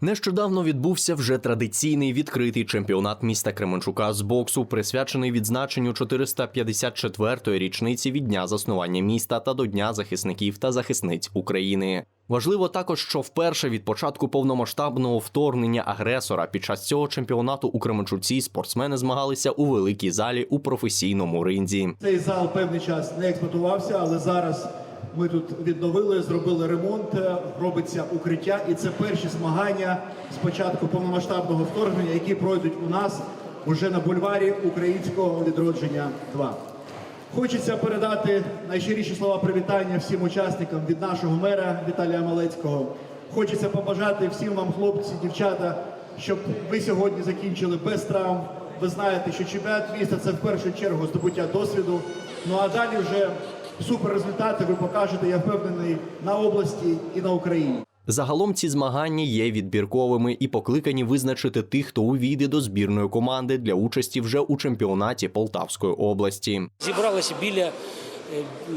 Нещодавно відбувся вже традиційний відкритий чемпіонат міста Кременчука з боксу, присвячений відзначенню 454-ї річниці від дня заснування міста та до Дня захисників та захисниць України. Важливо також, що вперше від початку повномасштабного вторгнення агресора під час цього чемпіонату у Кременчуці спортсмени змагалися у великій залі у професійному ринзі. Цей зал певний час не експлуатувався, але зараз ми тут відновили, зробили ремонт, е, робиться укриття, і це перші змагання з початку повномасштабного вторгнення, які пройдуть у нас уже на бульварі українського відродження 2. Хочеться передати найщиріші слова привітання всім учасникам від нашого мера Віталія Малецького. Хочеться побажати всім вам, хлопці, дівчата, щоб ви сьогодні закінчили без травм. Ви знаєте, що чемпіонат міста це в першу чергу здобуття досвіду. Ну а далі вже супер результати ви покажете, я впевнений, на області і на Україні. Загалом ці змагання є відбірковими і покликані визначити тих, хто увійде до збірної команди для участі вже у чемпіонаті Полтавської області. Зібралося біля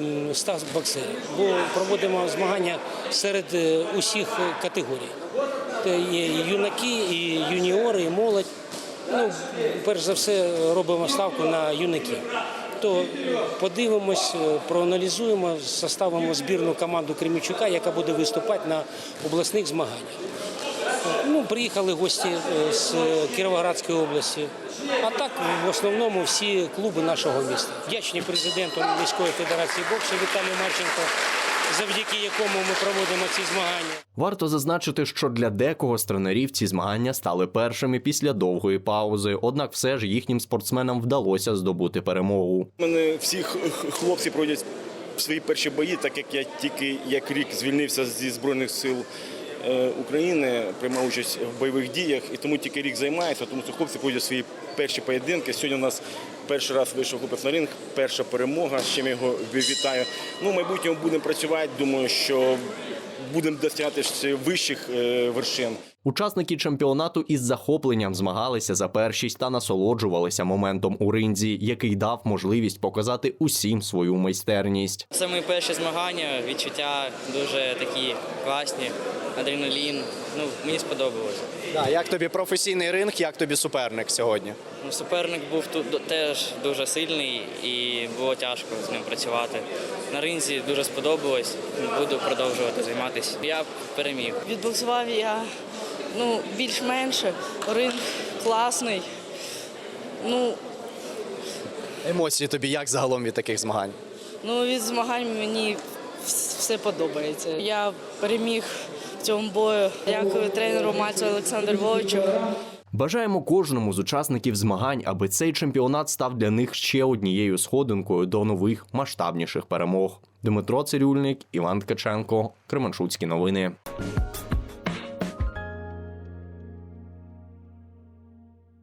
е, 100 боксерів, бо проводимо змагання серед е, усіх е, категорій. Це є і юнаки, і юніори, і молодь. Ну, перш за все, робимо ставку на юнаків. То подивимось, е, проаналізуємо, составимо збірну команду Кремічука, яка буде виступати на обласних змаганнях. Ну, приїхали гості е, з Кіровоградської області. А так, в основному, всі клуби нашого міста. Вдячні президенту міської федерації боксу Віталію Марченко, завдяки якому ми проводимо ці змагання. Варто зазначити, що для декого з тренерів ці змагання стали першими після довгої паузи. Однак, все ж їхнім спортсменам вдалося здобути перемогу. У мене всі хлопці проводять свої перші бої, так як я тільки як рік звільнився зі Збройних сил е, України, приймав участь в бойових діях, і тому тільки рік займаюся, тому що хлопці проводять свої перші поєдинки. Сьогодні у нас перший раз вийшов хлопець на ринг, перша перемога, з чим я його вітаю. Ну, в майбутньому будемо працювати, думаю, що будемо досягати вищих е, вершин. Учасники чемпіонату із захопленням змагалися за першість та насолоджувалися моментом у ринзі, який дав можливість показати усім свою майстерність. Це мої перші змагання, відчуття дуже такі класні, адреналін. Ну, мені сподобалось. Да, як тобі професійний ринг, як тобі суперник сьогодні? Ну, суперник був тут теж дуже сильний і було тяжко з ним працювати. На ринзі дуже сподобалось, буду продовжувати займатися. Я переміг. Відбуксував я ну, більш-менше. Ринг класний. Ну, Емоції тобі як загалом від таких змагань? ну, від змагань мені вс- все подобається. Я переміг в цьому бою. Дякую тренеру Мальцю Олександру Львовичу. Бажаємо кожному з учасників змагань, аби цей чемпіонат став для них ще однією сходинкою до нових масштабніших перемог. Дмитро Цирюльник, Іван Ткаченко, Кременчуцькі новини.